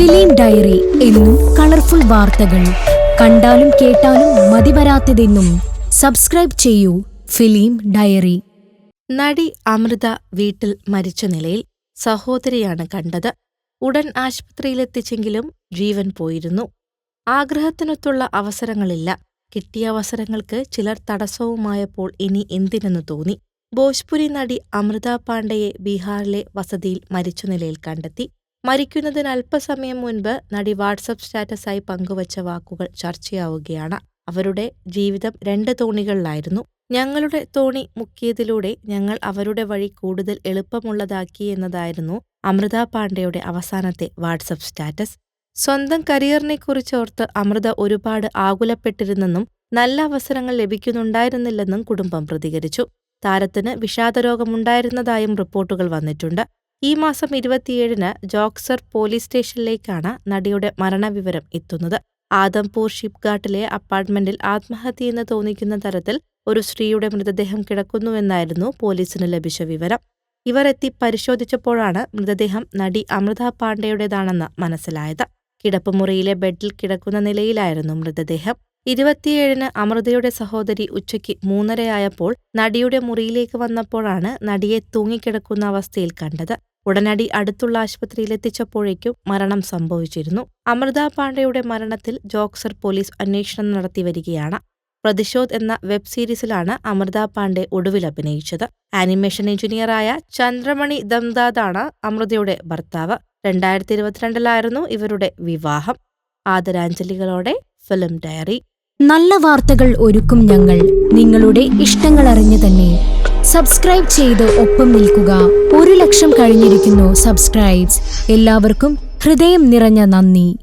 Film diary എന്നും colourful വാർത്തകൾ. കണ്ടാലും കേട്ടാലും മതിവരാത്തതെന്നും സബ്സ്ക്രൈബ് ചെയ്യൂ ഫിലിം ഡയറി. നടി അമൃത വീട്ടിൽ മരിച്ച നിലയിൽ സഹോദരിയാണ് കണ്ടത്. ഉടൻ ആശുപത്രിയിലെത്തിച്ചെങ്കിലും ജീവൻ പോയിരുന്നു. ആഗ്രഹത്തിനൊത്തുള്ള അവസരങ്ങളില്ല. കിട്ടിയ അവസരങ്ങൾക്ക് ചിലർ തടസ്സവുമായപ്പോൾ ഇനി എന്തിനെന്ന് തോന്നി. ഭോജ്പുരി നടി അമൃത പാണ്ഡയെ ബീഹാറിലെ വസതിയിൽ മരിച്ച നിലയിൽ കണ്ടെത്തി. മരിക്കുന്നതിന് അല്പസമയം മുൻപ് നടി വാട്സപ്പ് സ്റ്റാറ്റസായി പങ്കുവച്ച വാക്കുകൾ ചർച്ചയാവുകയാണ്. അവരുടെ ജീവിതം രണ്ട് തോണികളിലായിരുന്നു. ഞങ്ങളുടെ തോണി മുക്കിയതിലൂടെ ഞങ്ങൾ അവരുടെ വഴി കൂടുതൽ എളുപ്പമുള്ളതാക്കി എന്നതായിരുന്നു അമൃത പാണ്ഡെയുടെ അവസാനത്തെ വാട്സപ്പ് സ്റ്റാറ്റസ്. സ്വന്തം കരിയറിനെക്കുറിച്ചോർത്ത് അമൃത ഒരുപാട് ആകുലപ്പെട്ടിരുന്നെന്നും നല്ല അവസരങ്ങൾ ലഭിക്കുന്നുണ്ടായിരുന്നില്ലെന്നും കുടുംബം പ്രതികരിച്ചു. താരത്തിന് വിഷാദരോഗമുണ്ടായിരുന്നതായും റിപ്പോർട്ടുകൾ വന്നിട്ടുണ്ട്. ഈ മാസം ഇരുപത്തിയേഴിന് ജോക്സർ പോലീസ് സ്റ്റേഷനിലേക്കാണ് നടിയുടെ മരണവിവരം എത്തുന്നത്. ആദംപൂർ ഷിപ്ഘാട്ടിലെ അപ്പാർട്ട്മെന്റിൽ ആത്മഹത്യയെന്ന് തോന്നിക്കുന്ന തരത്തിൽ ഒരു സ്ത്രീയുടെ മൃതദേഹം കിടക്കുന്നുവെന്നായിരുന്നു പോലീസിന് ലഭിച്ച വിവരം. ഇവർ എത്തി പരിശോധിച്ചപ്പോഴാണ് മൃതദേഹം നടി അമൃത പാണ്ഡെയുടേതാണെന്ന് മനസ്സിലായത്. കിടപ്പുമുറിയിലെ ബെഡിൽ കിടക്കുന്ന നിലയിലായിരുന്നു മൃതദേഹം. ഇരുപത്തിയേഴിന് അമൃതയുടെ സഹോദരി ഉച്ചയ്ക്ക് മൂന്നരയായപ്പോൾ നടിയുടെ മുറിയിലേക്ക് വന്നപ്പോഴാണ് നടിയെ തൂങ്ങിക്കിടക്കുന്ന അവസ്ഥയിൽ കണ്ടത്. ഉടനടി അടുത്തുള്ള ആശുപത്രിയിലെത്തിച്ചപ്പോഴേക്കും മരണം സംഭവിച്ചിരുന്നു. അമൃത പാണ്ഡെയുടെ മരണത്തിൽ ജോക്സർ പോലീസ് അന്വേഷണം നടത്തി വരികയാണ്. പ്രതിശോധ് എന്ന വെബ് സീരീസിലാണ് അമൃത പാണ്ഡെ ഒടുവിൽ അഭിനയിച്ചത്. ആനിമേഷൻ എഞ്ചിനീയറായ ചന്ദ്രമണി ദംദാദാണ് അമൃതയുടെ ഭർത്താവ്. രണ്ടായിരത്തി ഇരുപത്തിരണ്ടിലായിരുന്നു ഇവരുടെ വിവാഹം. ആദരാഞ്ജലികളോടെ ഫിലിം ഡയറി. നല്ല വാർത്തകൾ ഒരുക്കും ഞങ്ങൾ. നിങ്ങളുടെ ഇഷ്ടങ്ങൾ അറിഞ്ഞു തന്നെ സബ്സ്ക്രൈബ് ചെയ്ത് ഒപ്പം നിൽക്കുക. ഒരു ലക്ഷം കഴിഞ്ഞിരിക്കുന്നു സബ്സ്ക്രൈബ്സ് എല്ലാവർക്കും ഹൃദയം നിറഞ്ഞ നന്ദി.